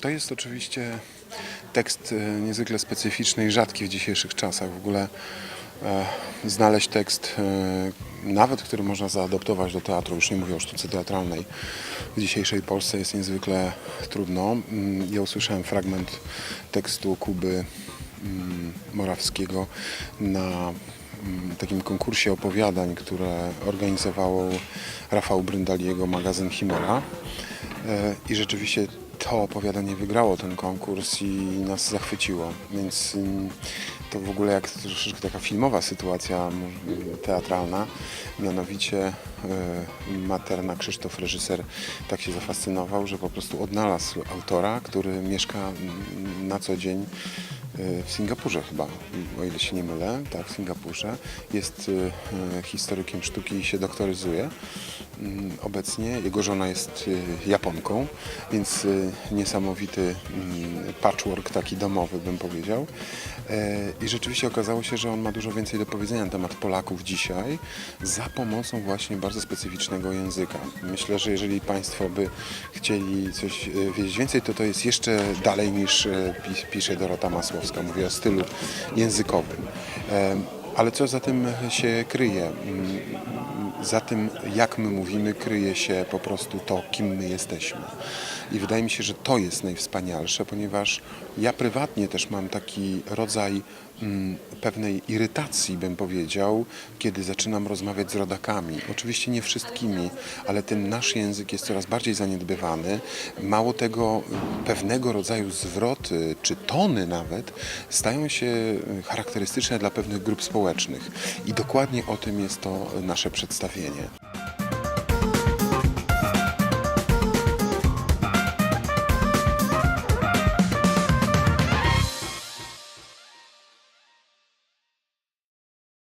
To jest oczywiście tekst e, niezwykle specyficzny i rzadki w dzisiejszych czasach. W ogóle e, znaleźć tekst, e, nawet który można zaadoptować do teatru, już nie mówię o sztuce teatralnej, w dzisiejszej Polsce jest niezwykle trudno. Mm, Ja usłyszałem fragment tekstu Kuby mm, Morawskiego na mm, takim konkursie opowiadań, które organizował Rafał Bryndaliego magazyn Chimera. E, I rzeczywiście to opowiadanie wygrało ten konkurs i nas zachwyciło. Więc mm, to w ogóle jak troszeczkę taka filmowa sytuacja mm, teatralna. Mianowicie e, Materna, Krzysztof, reżyser, tak się zafascynował, że po prostu odnalazł autora, który mieszka mm, na co dzień e, w Singapurze chyba, o ile się nie mylę, tak, w Singapurze. Jest e, historykiem sztuki i się doktoryzuje obecnie. Jego żona jest e, Japonką, więc e, niesamowity mm, patchwork taki domowy bym powiedział. E, I rzeczywiście okazało się, że on ma dużo więcej do powiedzenia na temat Polaków dzisiaj za pomocą właśnie bardzo specyficznego języka. Myślę, że jeżeli Państwo by chcieli coś e, wiedzieć więcej, to to jest jeszcze dalej niż e, pis- pisze Dorota Masłowska. Mówię o stylu językowym. Ale co za tym się kryje? Mm, Za tym, jak my mówimy, kryje się po prostu to, kim my jesteśmy. I wydaje mi się, że to jest najwspanialsze, ponieważ ja prywatnie też mam taki rodzaj mm, pewnej irytacji, bym powiedział, kiedy zaczynam rozmawiać z rodakami. Oczywiście nie wszystkimi, ale ten nasz język jest coraz bardziej zaniedbywany. Mało tego, pewnego rodzaju zwroty, czy tony nawet, stają się charakterystyczne dla pewnych grup społecznych. I dokładnie o tym jest to nasze przedstawienie.